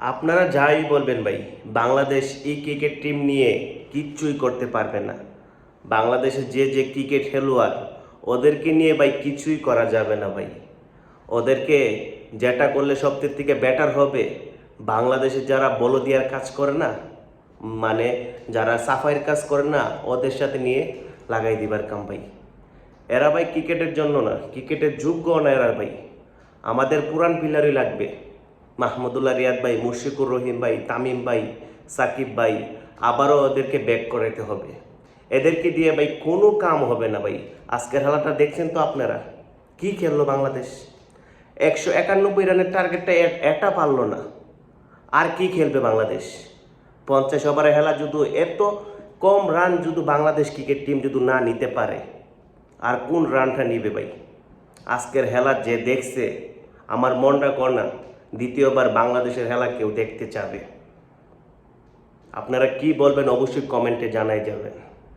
আপনারা যাই বলবেন ভাই, বাংলাদেশ এই ক্রিকেট টিম নিয়ে কিচ্ছুই করতে পারবে না। বাংলাদেশের যে যে ক্রিকেট খেলোয়াড়, ওদেরকে নিয়ে ভাই কিছুই করা যাবে না ভাই। ওদেরকে যেটা করলে সবথেকে থেকে বেটার হবে, বাংলাদেশে যারা বলদিয়ার কাজ করে না মানে যারা সাফাইয়ের কাজ করে না, ওদের সাথে নিয়ে লাগাই দিবার কাম ভাই। এরা ভাই ক্রিকেটের জন্য না ক্রিকেটের যোগ্য না এরা ভাই। আমাদের পুরান পিলারই লাগবে। মাহমুদুল্লাহ রিয়াদ ভাই মুশিকুর রহিম ভাই, তামিম ভাই, সাকিব ভাই, আবারও ওদেরকে ব্যাক করাতে হবে। এদেরকে দিয়ে ভাই কোনো কাম হবে না ভাই। আজকের খেলাটা দেখছেন তো আপনারা? কি খেললো বাংলাদেশ? একশো একানব্বই রানের টার্গেটটা এটা পারল না। আর কি খেলবে বাংলাদেশ? পঞ্চাশ ওভারে খেলা যদি এত কম রান যদি বাংলাদেশ ক্রিকেট টিম যদি না নিতে পারে। আর কোন রানটা নিবে ভাই? আজকের খেলা যে দেখছে, আমার মনটা কর না। দ্বিতীয়বার বাংলাদেশের খেলা কেউ দেখতে চাবে? আপনারা কি বলবেন অবশ্যই কমেন্টে জানাই যাবেন।